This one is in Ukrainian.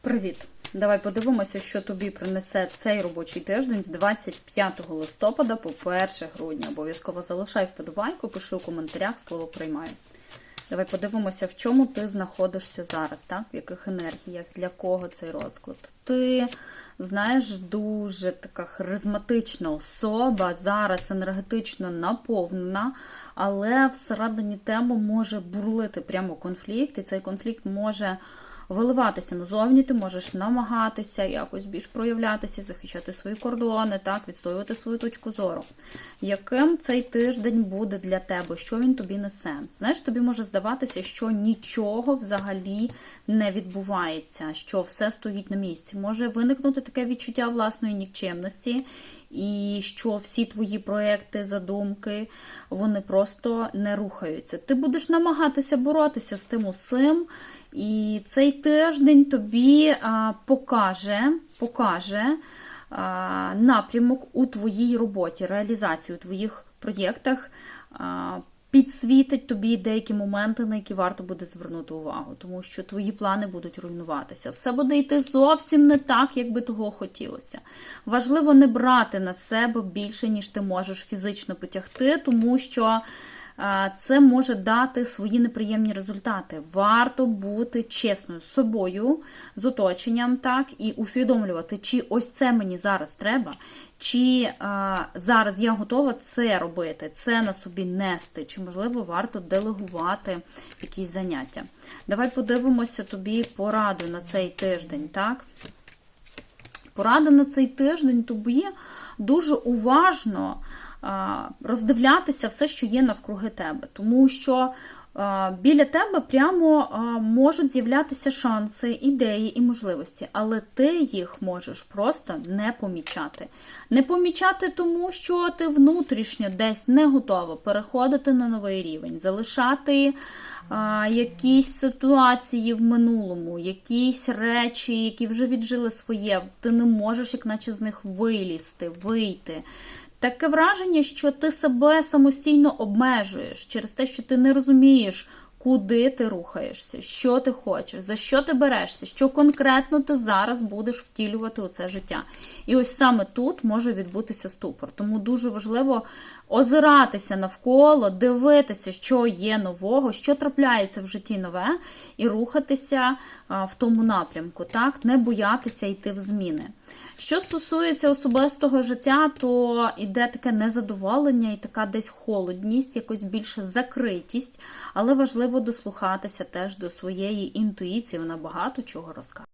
Привіт! Давай подивимося, що тобі принесе цей робочий тиждень з 25 листопада по 1 грудня. Обов'язково залишай вподобайку, пиши у коментарях слово приймаю. Давай подивимося, в чому ти знаходишся зараз, так? в яких енергіях, для кого цей розклад. Ти знаєш, дуже така харизматична особа, зараз енергетично наповнена, але всередині теми може бурлити прямо конфлікт, і цей конфлікт може виливатися назовні, ти можеш намагатися якось більш проявлятися, захищати свої кордони, так, відстоювати свою точку зору. Яким цей тиждень буде для тебе? Що він тобі несе? Знаєш, тобі може здаватися, що нічого взагалі не відбувається, що все стоїть на місці. Може виникнути таке відчуття власної нікчемності. І що всі твої проекти, задумки, вони просто не рухаються. Ти будеш намагатися боротися з тим усім, і цей тиждень тобі покаже, покаже напрямок у твоїй роботі, реалізації у твоїх проєктах. Підсвітить тобі деякі моменти, на які варто буде звернути увагу, тому що твої плани будуть руйнуватися. Все буде йти зовсім не так, як би того хотілося. Важливо не брати на себе більше, ніж ти можеш фізично потягти, тому що це може дати свої неприємні результати. Варто бути чесною з собою, з оточенням, так, і усвідомлювати, чи ось це мені зараз треба, чи а, зараз я готова це робити, це на собі нести, чи, можливо, варто делегувати якісь заняття. Давай подивимося тобі пораду на цей тиждень, так? Порада на цей тиждень тобі дуже уважно роздивлятися все, що є навкруги тебе. Тому що біля тебе прямо можуть з'являтися шанси, ідеї і можливості, але ти їх можеш просто не помічати. Не помічати, тому що ти внутрішньо десь не готова переходити на новий рівень, залишати якісь ситуації в минулому, якісь речі, які вже віджили своє, ти не можеш, як наче з них вилізти, вийти. Таке враження, що ти себе самостійно обмежуєш через те, що ти не розумієш, куди ти рухаєшся, що ти хочеш, за що ти берешся, що конкретно ти зараз будеш втілювати у це життя. І ось саме тут може відбутися ступор. Тому дуже важливо озиратися навколо, дивитися, що є нового, що трапляється в житті нове, і рухатися в тому напрямку, так, не боятися йти в зміни. Що стосується особистого життя, то йде таке незадоволення і така десь холодність, якось більше закритість, але важливо дослухатися теж до своєї інтуїції, вона багато чого розкаже.